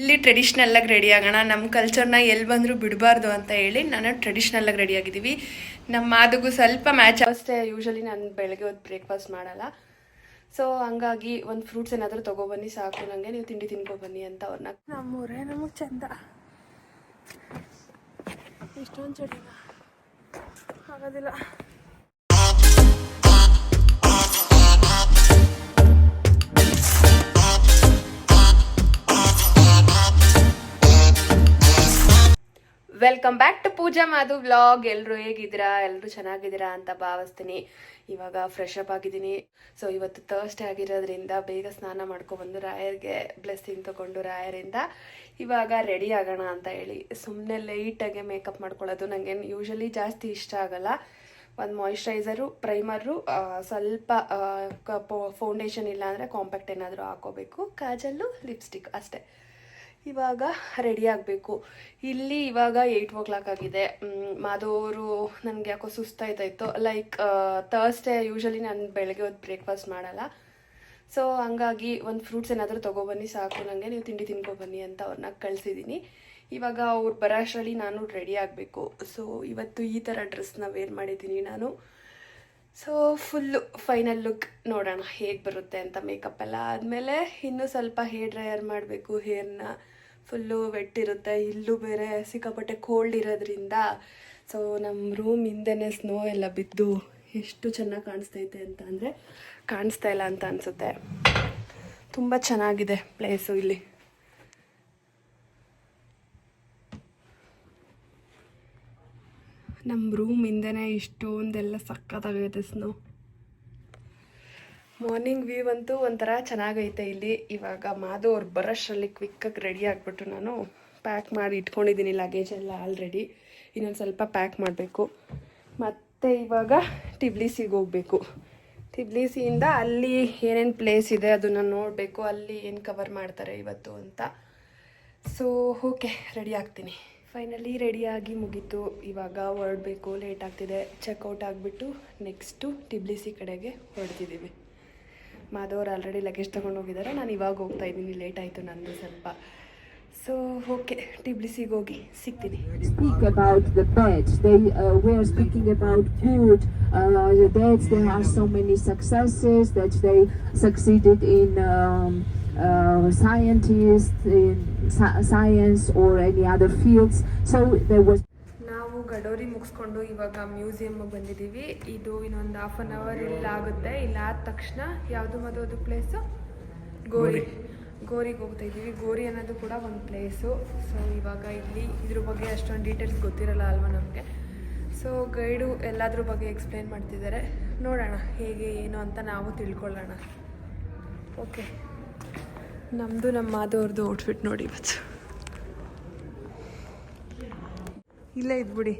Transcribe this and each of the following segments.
ಇಲ್ಲಿ ಟ್ರೆಡಿಷ್ನಲ್ಲಾಗಿ ರೆಡಿ ಆಗೋಣ. ನಮ್ಮ ಕಲ್ಚರ್ನ ಎಲ್ಲಿ ಬಂದರೂ ಬಿಡಬಾರ್ದು ಅಂತ ಹೇಳಿ ನಾನು ಟ್ರೆಡಿಷ್ನಲ್ಲಾಗಿ ರೆಡಿ ಆಗಿದ್ದೀವಿ. ನಮ್ಮ ಮಾದಿಗೂ ಸ್ವಲ್ಪ ಮ್ಯಾಚ್ ಅಷ್ಟೇ ಯೂಶಲಿ ನಾನು ಬೆಳಗ್ಗೆ ಹೊತ್ತು ಬ್ರೇಕ್ಫಾಸ್ಟ್ ಮಾಡಲ್ಲ. ಸೊ ಹಂಗಾಗಿ ಒಂದು ಫ್ರೂಟ್ಸ್ ಏನಾದರೂ ತೊಗೊಬನ್ನಿ ಸಾಕು. ನನಗೆ ನೀವು ತಿಂಡಿ ತಿನ್ಕೊಬನ್ನಿ ಅಂತ ಅವ್ರನ್ನ ನಮ್ಮೂರೇ ನಮಗೆ ಚಂದ. ಇಷ್ಟೊಂದು ಚಳಿನ? ಆಗೋದಿಲ್ಲ. Welcome back to Pooja Madhu vlog ಎಲ್ಲರೂ ಹೇಗಿದ್ದೀರಾ? ಎಲ್ಲರೂ ಚೆನ್ನಾಗಿದ್ದೀರಾ ಅಂತ ಭಾವಿಸ್ತೀನಿ. ಇವಾಗ ಫ್ರೆಶ್ ಅಪ್ ಆಗಿದ್ದೀನಿ. ಸೊ ಇವತ್ತು ಥರ್ಸ್ಡೇ ಆಗಿರೋದ್ರಿಂದ ಬೇಗ ಸ್ನಾನ ಮಾಡ್ಕೊಬಂದು ರಾಯರ್ಗೆ ಬ್ಲೆಸ್ಸಿಂಗ್ ತೊಗೊಂಡು ರಾಯರಿಂದ ಇವಾಗ ರೆಡಿ ಆಗೋಣ ಅಂತ ಹೇಳಿ. ಸುಮ್ಮನೆ ಲೈಟಾಗೆ ಮೇಕಪ್ ಮಾಡ್ಕೊಳ್ಳೋದು ನನಗೆ ಯೂಶಲಿ ಜಾಸ್ತಿ ಇಷ್ಟ ಆಗಲ್ಲ. ಒಂದು ಮಾಯಿಶ್ಚರೈಸರು ಪ್ರೈಮರು ಸ್ವಲ್ಪ ಫೌಂಡೇಶನ್ ಇಲ್ಲ ಅಂದರೆ ಕಾಂಪ್ಯಾಕ್ಟ್ ಏನಾದರೂ ಹಾಕೋಬೇಕು. ಕಾಜಲ್ಲು ಲಿಪ್ಸ್ಟಿಕ್ ಅಷ್ಟೇ. ಇವಾಗ ರೆಡಿ ಆಗಬೇಕು. ಇಲ್ಲಿ ಇವಾಗ ಏಯ್ಟ್ ಓ ಕ್ಲಾಕ್ ಆಗಿದೆ ಮಾಧವರು ನನಗೆ ಯಾಕೋ ಸುಸ್ತಾಯ್ತಾಯಿತ್ತು ಲೈಕ್ ಥರ್ಸ್ಡೇ ಯೂಶಲಿ ನಾನು ಬೆಳಗ್ಗೆ ಹೊತ್ತು ಬ್ರೇಕ್ಫಾಸ್ಟ್ ಮಾಡಲ್ಲ. ಸೊ ಹಂಗಾಗಿ ಒಂದು ಫ್ರೂಟ್ಸ್ ಏನಾದರೂ ತೊಗೊಬನ್ನಿ ಸಾಕು. ನನಗೆ ನೀವು ತಿಂಡಿ ತಿನ್ಕೊಬನ್ನಿ ಅಂತ ಅವ್ರನ್ನ ಕಳಿಸಿದ್ದೀನಿ ಇವಾಗ ಅವ್ರು ಬರೋಷ್ಟರಲ್ಲಿ ನಾನು ರೆಡಿ ಆಗಬೇಕು. ಸೊ ಇವತ್ತು ಈ ಥರ ಡ್ರೆಸ್ನ ವೇರ್ ಮಾಡಿದ್ದೀನಿ ನಾನು. ಸೊ ಫುಲ್ಲು ಫೈನಲ್ ಲುಕ್ ನೋಡೋಣ ಹೇಗೆ ಬರುತ್ತೆ ಅಂತ ಮೇಕಪ್ ಎಲ್ಲ ಆದಮೇಲೆ ಇನ್ನೂ ಸ್ವಲ್ಪ ಹೇರ್ ಡ್ರೈಯರ್ ಮಾಡಬೇಕು ಹೇರ್ನ ಫುಲ್ಲು ವೆಟ್ ಇರುತ್ತೆ ಇಲ್ಲೂ ಬೇರೆ ಸಿಕ್ಕಾಪಟ್ಟೆ ಕೋಲ್ಡ್ ಇರೋದ್ರಿಂದ. ಸೊ ನಮ್ಮ ರೂಮ್ ಹಿಂದೆನೇ ಸ್ನೋ ಎಲ್ಲ ಬಿದ್ದು ಎಷ್ಟು ಚೆನ್ನಾಗಿ ಕಾಣಿಸ್ತೈತೆ ಅಂತ ಅಂದರೆ ಕಾಣಿಸ್ತಾ ಇಲ್ಲ ಅಂತ ಅನಿಸುತ್ತೆ. ತುಂಬ ಚೆನ್ನಾಗಿದೆ ಪ್ಲೇಸು ಇಲ್ಲಿ. ನಮ್ಮ ರೂಮ್ ಹಿಂದೆನೇ ಇಷ್ಟೊಂದೆಲ್ಲ ಸಕ್ಕತ್ತಾಗೈತೆ ಸ್ನೋ ಮಾರ್ನಿಂಗ್ ವ್ಯೂ ಅಂತೂ ಒಂಥರ ಚೆನ್ನಾಗೈತೆ ಇಲ್ಲಿ. ಇವಾಗ ಮಾಧು ಅವ್ರು ಬರೋಷ್ಟರಲ್ಲಿ ಕ್ವಿಕ್ಕಾಗಿ ರೆಡಿ ಆಗಿಬಿಟ್ಟು ನಾನು ಪ್ಯಾಕ್ ಮಾಡಿ ಇಟ್ಕೊಂಡಿದ್ದೀನಿ ಲಗೇಜ್ ಎಲ್ಲ ಆಲ್ರೆಡಿ ಇನ್ನೊಂದು ಸ್ವಲ್ಪ ಪ್ಯಾಕ್ ಮಾಡಬೇಕು. ಮತ್ತು ಇವಾಗ ಟಿಬ್ಲಿಸಿಗೆ ಹೋಗಬೇಕು. ಟಿಬ್ಲಿಸಿಯಿಂದ ಅಲ್ಲಿ ಏನೇನು ಪ್ಲೇಸ್ ಇದೆ ಅದನ್ನು ನೋಡಬೇಕು. ಅಲ್ಲಿ ಏನು ಕವರ್ ಮಾಡ್ತಾರೆ ಇವತ್ತು ಅಂತ. ಸೊ ಓಕೆ ರೆಡಿ ಆಗ್ತೀನಿ. ಫೈನಲಿ ರೆಡಿಯಾಗಿ ಮುಗೀತು. ಇವಾಗ ಹೊರಡಬೇಕು. ಲೇಟ್ ಆಗ್ತಿದೆ. ಚೆಕ್ಔಟ್ ಆಗಿಬಿಟ್ಟು ನೆಕ್ಸ್ಟು ಟಿಬ್ಲಿಸಿ ಕಡೆಗೆ ಹೊರಡ್ತಿದ್ದೀವಿ ಬಟ್ ಮಾಧವರು ಆಲ್ರೆಡಿ ಲಗೇಜ್ ತೊಗೊಂಡು ಹೋಗಿದ್ದಾರೆ ನಾನು ಇವಾಗ ಹೋಗ್ತಾ ಇದ್ದೀನಿ. ಲೇಟ್ ಆಯಿತು ನನ್ನದು ಸ್ವಲ್ಪ. ಸೊ ಓಕೆ ಟಿ ಬಿ ಹೋಗಿ ಸಿಗ್ತೀನಿ. Speak about the bed they we are speaking about food the they are so many success that they succeeded in scientist in science or any other fields so they was Gudauri ಮುಗಿಸ್ಕೊಂಡು ಇವಾಗ ಮ್ಯೂಸಿಯಮ್ಗೆ ಬಂದಿದ್ದೀವಿ. ಇದು ಇನ್ನೊಂದು half an hour ಇಲ್ಲ ಆಗುತ್ತೆ. ಇಲ್ಲ ಆದ ತಕ್ಷಣ ಯಾವುದು ಮದುವದು ಪ್ಲೇಸು ಗೋರಿ. ಗೋರಿಗೆ ಹೋಗ್ತಾ ಇದ್ದೀವಿ. ಗೋರಿ ಅನ್ನೋದು ಕೂಡ ಒಂದು ಪ್ಲೇಸು ಸೊ ಇವಾಗ ಇಲ್ಲಿ ಇದ್ರ ಬಗ್ಗೆ ಅಷ್ಟೊಂದು ಡೀಟೇಲ್ಸ್ ಗೊತ್ತಿರಲ್ಲ ಅಲ್ವಾ ನಮಗೆ? ಸೊ ಗೈಡು ಎಲ್ಲದ್ರ ಬಗ್ಗೆ ಎಕ್ಸ್ಪ್ಲೇನ್ ಮಾಡ್ತಿದ್ದಾರೆ ನೋಡೋಣ ಹೇಗೆ ಏನು ಅಂತ ನಾವು ತಿಳ್ಕೊಳ್ಳೋಣ. ಓಕೆ ನಮ್ಮದು ನಮ್ಮ ಮಾದವ್ರದ್ದು ಔಟ್ಫಿಟ್ ನೋಡಿ ಇವತ್ತು. ಇಲ್ಲೇ ಇದ್ಬಿಡಿ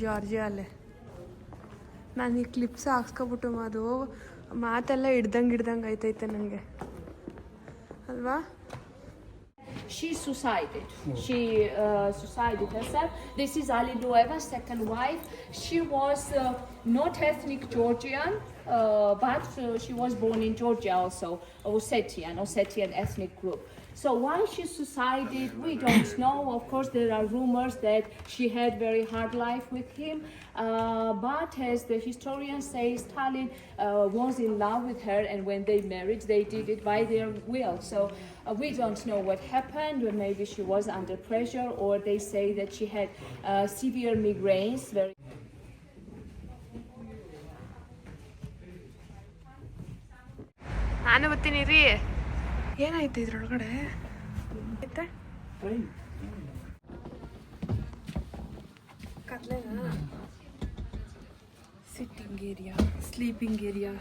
ಜಾರ್ಜಿಯಾ ಅಲ್ಲೇ ನಾನು ಈ ಕ್ಲಿಪ್ಸ್ ಹಾಕ್ಸ್ಕೊಬಿಟ್ಟು ಅದು ಮಾತೆಲ್ಲ ಹಿಡ್ದಂಗೆ ಹಿಡ್ದಂಗೆ ಐತೈತೆ ನನಗೆ ಅಲ್ವಾ She suicided. She uh, suicided herself. This is Ali Nueva's second wife. She was uh, not ethnic Georgian, uh, but uh, she was born in Georgia also, Ossetian, Ossetian ethnic group. So why she suicided, we don't know. Of course, there are rumors that she had very hard life with him. Uh, but as the historian says, Stalin uh, was in love with her, and when they married, they did it by their will. So uh, we don't know what happened. Maybe she was under pressure, or they say that she had uh, severe migraines. Very أنا والتنيرية ಏನಾಯ್ತು ಇದ್ರೊಳಗಡೆ? Sitting area sleeping area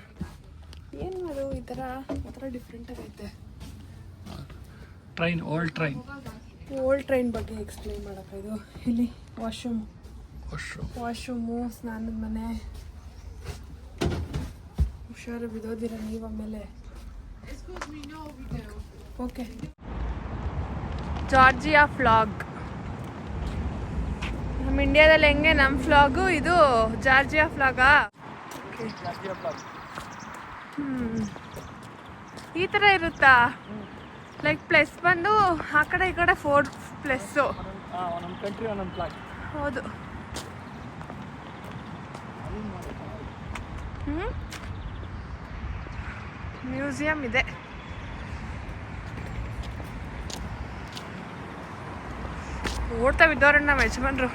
ಏನು ಅದು ಈ ಥರ ಒಂಥರ different ಆಗೈತೆ train old train old train ಬಗ್ಗೆ explain ಮಾಡೋಕೆ ಇದು. ಇಲ್ಲಿ ವಾಶ್ರೂಮ್ ವಾಶ್ರೂಮ್ ವಾಶ್ರೂಮು ಸ್ನಾನದ ಮನೆ. ಹುಷಾರು ಬಿದ್ದೋದಿರ ನೀವು ಆಮೇಲೆ. ಓಕೆ ಜಾರ್ಜಿಯಾ ಫ್ಲಾಗ್ ನಮ್ಮ ಇಂಡಿಯಾದಲ್ಲಿ ಹೆಂಗೆ? ನಮ್ಮ ಫ್ಲಾಗು ಇದು ಜಾರ್ಜಿಯಾ ಫ್ಲಾಗಾ ಹ್ಮ್. ಈ ಥರ ಇರುತ್ತಾ? ಲೈಕ್ ಪ್ಲಸ್ ಬಂದು ಆ ಕಡೆ ಈ ಕಡೆ ಫೋರ್ ಪ್ಲಸ್ಸು ಹೌದು. ಹ್ಞೂ ಮ್ಯೂಸಿಯಂ ಇದೆ. ಓಡ್ತಾ ಬಿದ್ದವ್ರ ನಮ್ಮ ಯಜಮಾನ್ರು.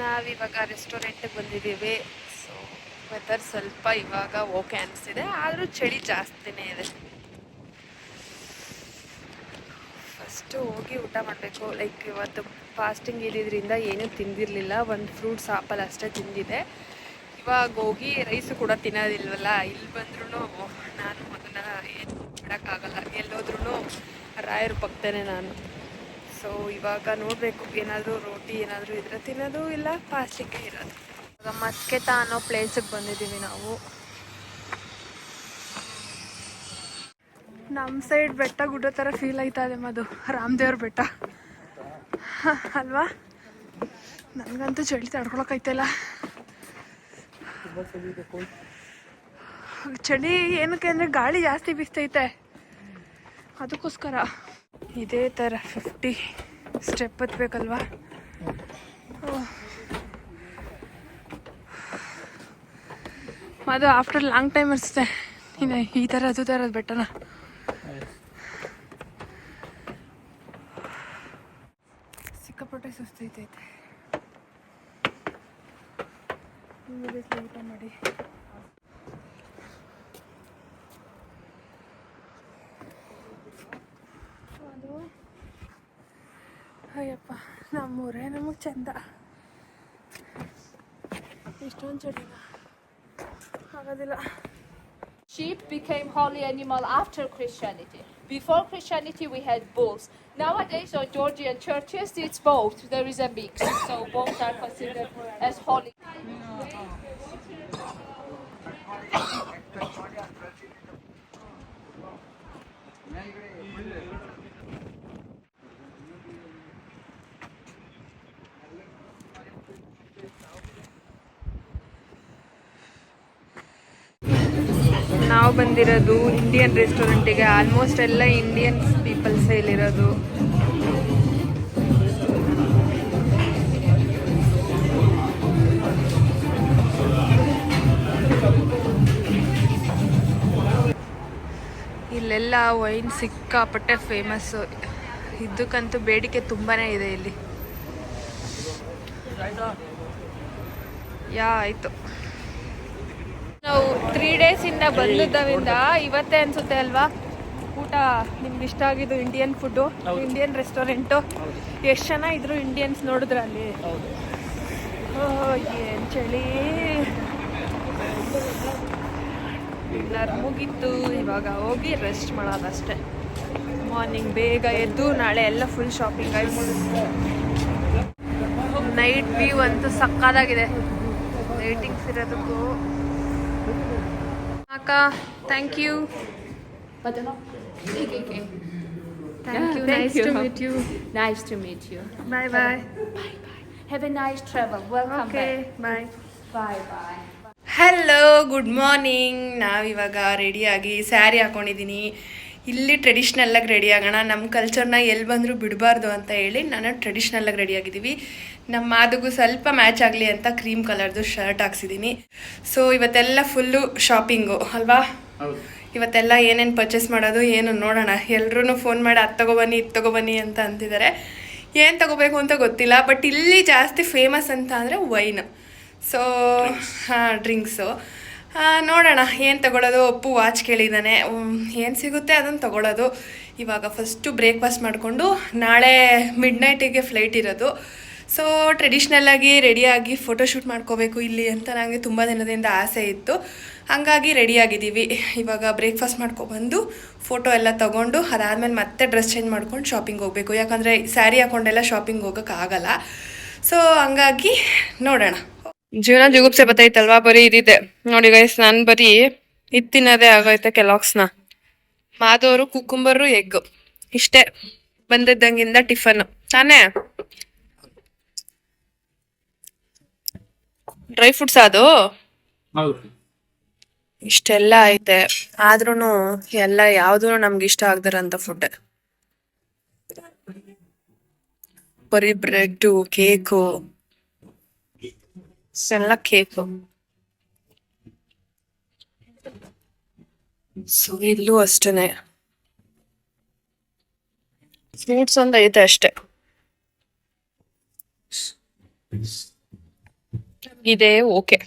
ನಾವಿವಾಗ ರೆಸ್ಟೋರೆಂಟಿಗೆ ಬಂದಿದ್ದೀವಿ. ಸೊ ವೆದರ್ ಸ್ವಲ್ಪ ಇವಾಗ ಓಕೆ ಅನಿಸ್ತಿದೆ. ಆದರೂ ಚಳಿ ಜಾಸ್ತಿನೇ ಇದೆ. ಫಸ್ಟು ಹೋಗಿ ಊಟ ಮಾಡಬೇಕು. ಲೈಕ್ ಇವತ್ತು ಫಾಸ್ಟಿಂಗ್ ಇದ್ದಿದ್ರಿಂದ ಏನೂ ತಿಂದಿರಲಿಲ್ಲ. ಒಂದು ಫ್ರೂಟ್ಸ್ ಆಪಲ್ ಅಷ್ಟೇ ತಿಂದಿದೆ ಇವಾಗ ಹೋಗಿ ರೈಸು ಕೂಡ ತಿನ್ನೋದಿಲ್ವಲ್ಲ, ಇಲ್ಲಿ ಬಂದ್ರೂ ನಾನು ಅದನ್ನು ಏನು ಮಾಡೋಕ್ಕಾಗಲ್ಲ. ಎಲ್ಲೋದ್ರೂ ರಾಯರ ಪಕ್ಕದನೇ ನಾನು. ಸೊ ಇವಾಗ ನೋಡಬೇಕು, ಏನಾದರೂ ರೋಟಿ ಏನಾದರೂ ಇದ್ರೆ ತಿನ್ನೋದು ಇಲ್ಲ ಪಾಸ್ಲಿಕ್ಕೆ ಇರೋದು. ಇವಾಗ ಮಸ್ಕೆತ ಅನ್ನೋ ಪ್ಲೇಸಿಗೆ ಬಂದಿದ್ದೀವಿ ನಾವು. ನಮ್ಮ ಸೈಡ್ ಬೆಟ್ಟ ಗುಡ್ಡ ಥರ ಫೀಲ್ ಆಯ್ತಾ ಇದೆ ಮದು ರಾಮದೇವ್ರ ಬೆಟ್ಟ. ಅಲ್ವಾ? ನನಗಂತೂ ಚಳಿ ತಡ್ಕೊಳಕೈತಲ್ಲ ಚಳಿ ಏನಕ್ಕೆ ಅಂದರೆ ಗಾಳಿ ಜಾಸ್ತಿ ಬೀಸ್ತೈತೆ. ಅದಕ್ಕೋಸ್ಕರ ಇದೇ ಥರ ಫಿಫ್ಟಿ ಸ್ಟೆಪ್ ಹತ್ಬೇಕಲ್ವಾ? ಬೇಕಲ್ವಾ ಅದು ಆಫ್ಟರ್ ಲಾಂಗ್ ಟೈಮ್ ಅನಿಸುತ್ತೆ. ಇನ್ನು ಈ ಥರ, ಅದು ಥರದ ಬೆಟ್ಟನ? ಸಿಕ್ಕಾಪಟ್ಟೆ ಸುಸ್ತೈತೈತೆ ಊಟ ಮಾಡಿ. ಚಂದ ಇಷ್ಟೊಂದು ಚಳಿನ ಆಗೋದಿಲ್ಲ Sheep became holy animal after Christianity. Before Christianity, we had bulls. Nowadays, on Georgian churches, it's both. There is a mix, so both are considered as holy. ನಾವು ಬಂದಿರೋದು ಇಂಡಿಯನ್ ರೆಸ್ಟೋರೆಂಟಿಗೆ ಆಲ್ಮೋಸ್ಟ್ ಎಲ್ಲ ಇಂಡಿಯನ್ ಪೀಪಲ್ಸ್ ಇಲ್ಲಿರೋದು ಇಲ್ಲೆಲ್ಲ wine ಸಿಕ್ಕಾಪಟ್ಟೆ famous ಇದಕ್ಕಂತೂ ಬೇಡಿಕೆ ತುಂಬಾನೇ ಇದೆ ಇಲ್ಲಿ. ಯಾ, ಆಯಿತು. ನಾವು ತ್ರೀ ಡೇಸಿಂದ ಬಂದಿದ್ದರಿಂದ ಇವತ್ತೇ ಅನ್ಸುತ್ತೆ ಅಲ್ವಾ? ಊಟ ನಿಮ್ಗೆ ಇಷ್ಟ ಆಗಿದ್ದು ಇಂಡಿಯನ್ ಫುಡ್ಡು ಇಂಡಿಯನ್ ರೆಸ್ಟೋರೆಂಟು ಎಷ್ಟು ಜನ ಇದ್ರು ಇಂಡಿಯನ್ಸ್ ನೋಡಿದ್ರ ಅಲ್ಲಿ? ಏನ್ ಏನು ಚಳಿ. ಡಿನ್ನರ್ ಮುಗೀತು ಇವಾಗ ಹೋಗಿ ರೆಸ್ಟ್ ಮಾಡೋದಷ್ಟೇ ಮಾರ್ನಿಂಗ್ ಬೇಗ ಎದ್ದು ನಾಳೆ ಎಲ್ಲ ಫುಲ್ ಶಾಪಿಂಗ್ ಆಗಿ ನೈಟ್ ವ್ಯೂ ಅಂತೂ ಸಕ್ಕದಾಗಿದೆ ಲೈಟಿಂಗ್ಸ್ ಇರೋದಕ್ಕೂ. ಅಕ್ಕ thank you. Thank you nice you. To meet you nice to meet you. Bye bye Bye bye. Have a nice travel. Welcome okay back. Bye Bye bye. Hello good morning ನಾವಿವಾಗ ರೆಡಿಯಾಗಿ ಸ್ಯಾರಿ ಹಾಕೊಂಡಿದ್ದೀನಿ ಇಲ್ಲಿ ಟ್ರೆಡಿಷ್ನಲ್ಲಾಗಿ ready ಆಗೋಣ ನಮ್ಮ ಕಲ್ಚರ್ನ ಎಲ್ಲಿ ಬಂದರೂ ಬಿಡಬಾರ್ದು ಅಂತ ಹೇಳಿ ನಾನು ಟ್ರೆಡಿಷ್ನಲ್ಲಾಗಿ ರೆಡಿ ಆಗಿದ್ದೀವಿ ನಮ್ಮ ಮಾದಿಗೂ ಸ್ವಲ್ಪ ಮ್ಯಾಚ್ ಆಗಲಿ ಅಂತ ಕ್ರೀಮ್ ಕಲರ್ದು ಶರ್ಟ್ ಹಾಕ್ಸಿದ್ದೀನಿ ಸೊ ಇವತ್ತೆಲ್ಲ ಫುಲ್ಲು ಶಾಪಿಂಗು ಅಲ್ವಾ? ಇವತ್ತೆಲ್ಲ ಏನೇನು ಪರ್ಚೇಸ್ ಮಾಡೋದು ಏನು ನೋಡೋಣ. ಎಲ್ರೂ ಫೋನ್ ಮಾಡಿ ಅದು ತಗೊಬನ್ನಿ ಇದು ತಗೊಬನ್ನಿ ಅಂತ ಅಂತಿದ್ದಾರೆ ಏನು ತಗೋಬೇಕು ಅಂತ ಗೊತ್ತಿಲ್ಲ ಬಟ್ ಇಲ್ಲಿ ಜಾಸ್ತಿ ಫೇಮಸ್ ಅಂತ ಅಂದರೆ ವೈನ್ ಸೊ ಹಾಂ ಡ್ರಿಂಕ್ಸು ನೋಡೋಣ ಏನು ತಗೊಳ್ಳೋದು ಒಪ್ಪು ವಾಚ್ ಕೇಳಿದ್ದಾನೆ ಏನು ಸಿಗುತ್ತೆ ಅದನ್ನು ತಗೊಳ್ಳೋದು ಇವಾಗ ಫಸ್ಟು ಬ್ರೇಕ್ಫಾಸ್ಟ್ ಮಾಡಿಕೊಂಡು ನಾಳೆ ಮಿಡ್ ನೈಟಿಗೆ ಫ್ಲೈಟ್ ಇರೋದು. ಸೊ ಟ್ರೆಡಿಷ್ನಲ್ಲಾಗಿ ರೆಡಿಯಾಗಿ ಫೋಟೋಶೂಟ್ ಮಾಡ್ಕೋಬೇಕು ಇಲ್ಲಿ ಅಂತ ನನಗೆ ತುಂಬ ದಿನದಿಂದ ಆಸೆ ಇತ್ತು. ಹಂಗಾಗಿ ರೆಡಿಯಾಗಿದ್ದೀವಿ ಇವಾಗ ಬ್ರೇಕ್ಫಾಸ್ಟ್ ಮಾಡ್ಕೊಬಂದು ಫೋಟೋ ಎಲ್ಲ ತೊಗೊಂಡು ಅದಾದ್ಮೇಲೆ ಮತ್ತೆ ಡ್ರೆಸ್ ಚೇಂಜ್ ಮಾಡ್ಕೊಂಡು ಶಾಪಿಂಗ್ ಹೋಗಬೇಕು. ಯಾಕಂದರೆ ಸ್ಯಾರಿ ಹಾಕೊಂಡೆಲ್ಲ ಶಾಪಿಂಗ್ ಹೋಗೋಕ್ಕಾಗಲ್ಲ ಸೊ ಹಂಗಾಗಿ ನೋಡೋಣ. ಜೀವನ ಜುಗುಪ್ಸೆ ಬತ್ತೈತಲ್ವಾ? ಬರೀ ಇದಿದೆ. ನೋಡಿ ಗೈಸ್ ನಾನು ಬರೀ ಇದು ತಿನ್ನೋದೇ ಆಗೋಯ್ತೆ ಕೆಲಾಕ್ಸ್ನ ಮಾದವರು ಕುಕುಂಬರು ಎಗ್ ಇಷ್ಟೇ. ಬಂದಿದ್ದಂಗಿಂದ ಟಿಫನ್ ತಾನೇ? ಡ್ರೈ ಫ್ರೂಟ್ಸ್ ಅದು? ಇಷ್ಟೆಲ್ಲ ಐತೆ. ಆದ್ರೂ ಎಲ್ಲ ಯಾವ್ದು ನಮ್ಗೆ ಇಷ್ಟ ಆಗದಿರೋಂಥ ಫುಡ್ ಬರೀ ಬ್ರೆಡ್ಡು ಕೇಕು ಎಲ್ಲ ಕೇಕು ಸೊ ಇಲ್ಲೂ ಅಷ್ಟೇನೆ. ಸ್ವೀಟ್ಸ್ ಒಂದು ಐತೆ ಅಷ್ಟೇ. ಇದೇ ಓಕೆ.